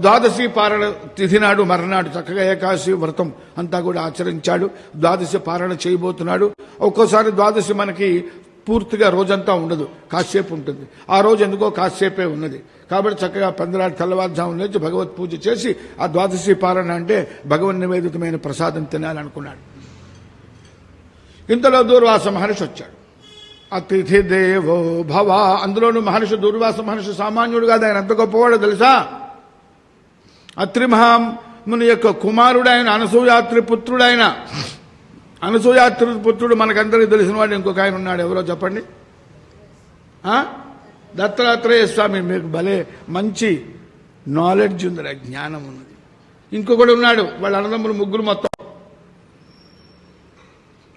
ద్వాదశి పారణ తిథి నాడు మరణాడు చక్కగా ఏకాదశి వ్రతం అంతా కూడా ఆచరించాడు. ద్వాదశి పారణ చేయబోతున్నాడు. ఒక్కోసారి ద్వాదశి మనకి పూర్తిగా రోజంతా ఉండదు. కాసేపు ఉంటుంది. ఆ రోజు ఎందుకో కాసేపే ఉన్నది. కాబట్టి చక్కగా పందిరాడు తెల్లవారుజాము నుంచి భగవత్ పూజ చేసి ఆ ద్వాదశి పారణ అంటే భగవన్ నివేదితమైన ప్రసాదం తినాలనుకున్నాడు. ఇంతలో దూర్వాస మహర్షి వచ్చాడు. అతిథి దేవో భవ. అందులోనూ మహర్షి దూర్వాస మహర్షి సామాన్యుడు కాదు. ఆయన ఎంత గొప్పవాడో తెలుసా? అత్రిమహాముని యొక్క కుమారుడైన అనసూయాత్రి పుత్రుడైన అనసూయాత్రి పుత్రుడు మనకందరికీ తెలిసిన వాడు ఇంకొక ఆయన ఉన్నాడు. ఎవరో చెప్పండి? దత్తాత్రేయ స్వామి మీకు భలే మంచి నాలెడ్జ్ ఉంది జ్ఞానం ఉన్నది. ఇంకొకడు ఉన్నాడు వాళ్ళ అన్నదమ్ములు ముగ్గురు మొత్తం.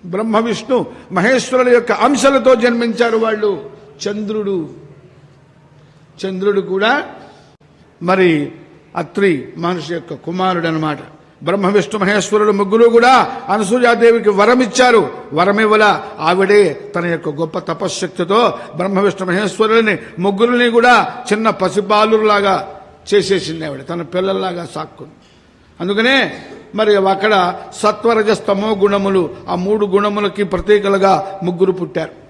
బ్రహ్మ విష్ణు మహేశ్వరుల యొక్క అంశలతో జన్మించారు వాళ్ళు. చంద్రుడు. చంద్రుడు కూడా మరి అత్రి మహర్షి యొక్క కుమారుడు అనమాట బ్రహ్మ విష్ణు మహేశ్వరుడు ముగ్గురు కూడా అనసూయాదేవికి వరం ఇచ్చారు వరమివ్వల ఆవిడే తన యొక్క గొప్ప తపశ్శక్తితో బ్రహ్మ విష్ణు మహేశ్వరుడిని ముగ్గురిని కూడా చిన్న పసిబాలులాగా చేసేసింది ఆవిడ. తన పిల్లల్లాగా సాక్కుంది. అందుకనే మరి అక్కడ సత్వరజస్తమో గుణములు ఆ మూడు గుణములకి ప్రతీకలుగా ముగ్గురు పుట్టారు.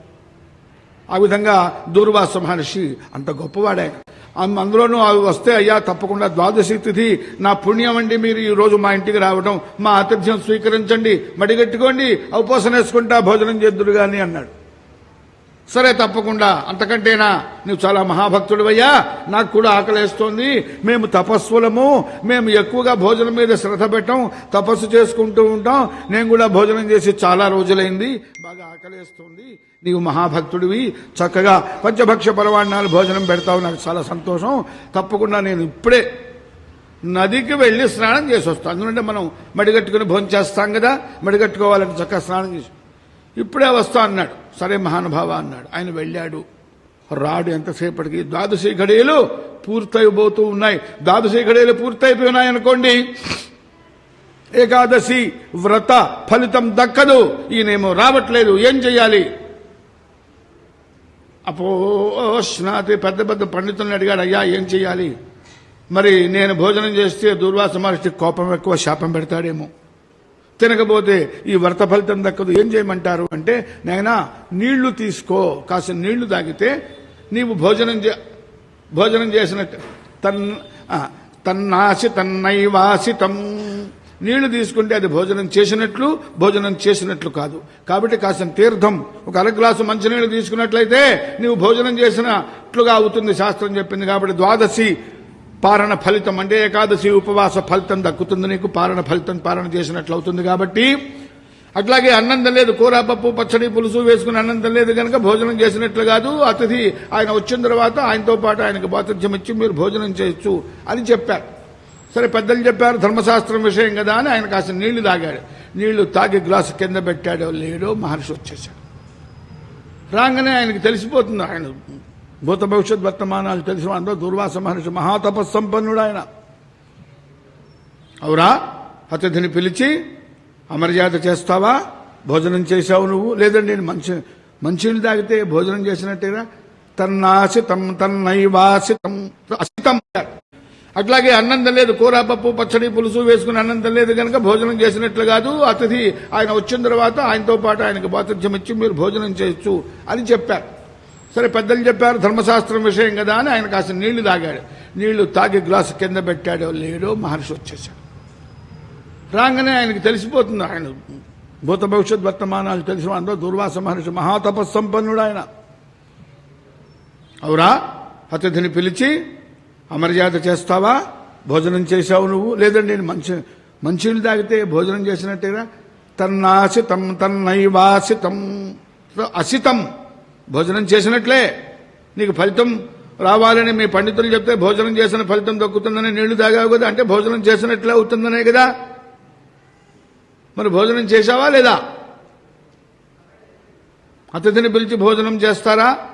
ఆ విధంగా దూర్వాస మహర్షి అంత గొప్పవాడే. అందులోనూ అవి వస్తే అయ్యా తప్పకుండా ద్వాదశి తిథి నా పుణ్యం అండి మీరు ఈ రోజు మా ఇంటికి రావడం మా ఆతిథ్యం స్వీకరించండి మడిగట్టుకోండి అవపోసన వేసుకుంటా భోజనం చేద్దురు గాని అన్నాడు. సరే తప్పకుండా అంతకంటేనా? నువ్వు చాలా మహాభక్తుడివయ్యా. నాకు కూడా ఆకలేస్తోంది. మేము తపస్సులము. మేము ఎక్కువగా భోజనం మీద శ్రద్ధ పెట్టాం. తపస్సు చేసుకుంటూ ఉంటాం. నేను కూడా భోజనం చేసి చాలా రోజులైంది. బాగా ఆకలేస్తోంది. నీవు మహాభక్తుడివి. చక్కగా పంచభక్ష పరవాణాలు భోజనం పెడతావు. నాకు చాలా సంతోషం. తప్పకుండా నేను ఇప్పుడే నదికి వెళ్ళి స్నానం చేసి వస్తాం ఎందుకంటే మనం మడిగట్టుకుని భోజనం చేస్తాం కదా. మడిగట్టుకోవాలంటే చక్కగా స్నానం చేసి. ఇప్పుడే వస్తా అన్నాడు. సరే మహానుభావ అన్నాడు. ఆయన వెళ్ళాడు. రాడు ఎంతసేపటికి? ద్వాదశి ఘడియలు పూర్తయిపోతూ ఉన్నాయి. ద్వాదశి ఘడియలు పూర్తయిపోయినాయి అనుకోండి. ఏకాదశి వ్రత ఫలితం దక్కదు. ఈయనేమో రావట్లేదు. ఏం చెయ్యాలి? అపోష్నాతి పెద్ద పెద్ద పండితుల్ని అడిగాడు అయ్యా ఏం చెయ్యాలి? మరి నేను భోజనం చేస్తే దుర్వాస మహర్షి కోపం ఎక్కువ శాపం పెడతాడేమో. తినకపోతే ఈ వ్రత ఫలితం దక్కదు. ఏం చేయమంటారు అంటే నాయనా నీళ్ళు తీసుకో. కాసిన నీళ్ళు తాగితే నీవు భోజనం చే భోజనం చేసినట్టు. తన్ తన్నాసి తన్నైవాసితం. నీళ్ళు తీసుకుంటే అది భోజనం చేసినట్లు భోజనం చేసినట్లు కాదు. కాబట్టి కాసిన తీర్థం. ఒక అర గ్లాసు మంచినీళ్ళు తీసుకున్నట్లయితే నీవు భోజనం చేసినట్లుగా అవుతుంది శాస్త్రం చెప్పింది కాబట్టి ద్వాదశి పారణ ఫలితం అంటే ఏకాదశి ఉపవాస ఫలితం దక్కుతుంది నీకు. పారణ ఫలితం పారణ చేసినట్లు అవుతుంది కాబట్టి అట్లాగే అన్నందం లేదు. కూర పప్పు పచ్చడి పులుసు వేసుకుని అన్నందం లేదు కనుక భోజనం చేసినట్లు కాదు. అతిథి ఆయన వచ్చిన తర్వాత ఆయనతో పాటు ఆయనకు బాధ్యత్యం ఇచ్చి మీరు భోజనం చేయొచ్చు అని చెప్పారు. సరే పెద్దలు చెప్పారు ధర్మశాస్త్రం విషయం కదా అని ఆయన కాస్త నీళ్ళు తాగాడు. నీళ్ళు తాగి గ్లాసు కింద పెట్టాడో. లేడో మహర్షి వచ్చేసాడు రాగానే ఆయనకి తెలిసిపోతుంది ఆయన భూత భవిష్యత్ వర్తమానాలు తెలిసిన అందరూ దుర్వాస మహర్షి మహాతపస్సంపన్నుడు ఆయన అవురా? అతిథిని పిలిచి అమర్యాద చేస్తావా? భోజనం చేశావు నువ్వు? లేదండి నేను మంచి మంచిని తాగితే భోజనం చేసినట్టేనా తన్నాసితం తన్నైవాసితం అసితం అట్లాగే అన్నం లేదు కూర పప్పు పచ్చడి పులుసు వేసుకుని అన్నం లేదు కనుక భోజనం చేసినట్లు కాదు. అతిథి ఆయన వచ్చిన తర్వాత ఆయనతో పాటు ఆయనకు బాధ్యత్యం ఇచ్చి మీరు భోజనం చేయొచ్చు అని చెప్పారు. సరే పెద్దలు చెప్పారు ధర్మశాస్త్రం విషయం కదా అని ఆయన కాస్త నీళ్ళు తాగాడు. నీళ్ళు తాగి గ్లాసు కింద పెట్టాడో లేడో మహర్షి వచ్చేసాడు రాగానే ఆయనకి తెలిసిపోతుంది ఆయన భూత భవిష్యత్ వర్తమానాలు తెలిసిన అందరూ దుర్వాస మహర్షి మహాతపస్సంపన్నుడు ఆయన. అవురా అతిథిని పిలిచి అమర్యాద చేస్తావా? భోజనం చేశావు నువ్వు? లేదండి నేను మంచి మంచిని తాగితే భోజనం చేసినట్టేనా తన్నాసితం తన్నైవాసితం అసితం. భోజనం చేసినట్లే. నీకు ఫలితం రావాలని మీ పండితులు చెప్తే భోజనం చేసిన ఫలితం దక్కుతుందని నీళ్ళు తాగావు కదా అంటే భోజనం చేసినట్లే అవుతుందనే కదా. మరి భోజనం చేశావా లేదా? అతిథిని పిలిచి భోజనం చేస్తారా?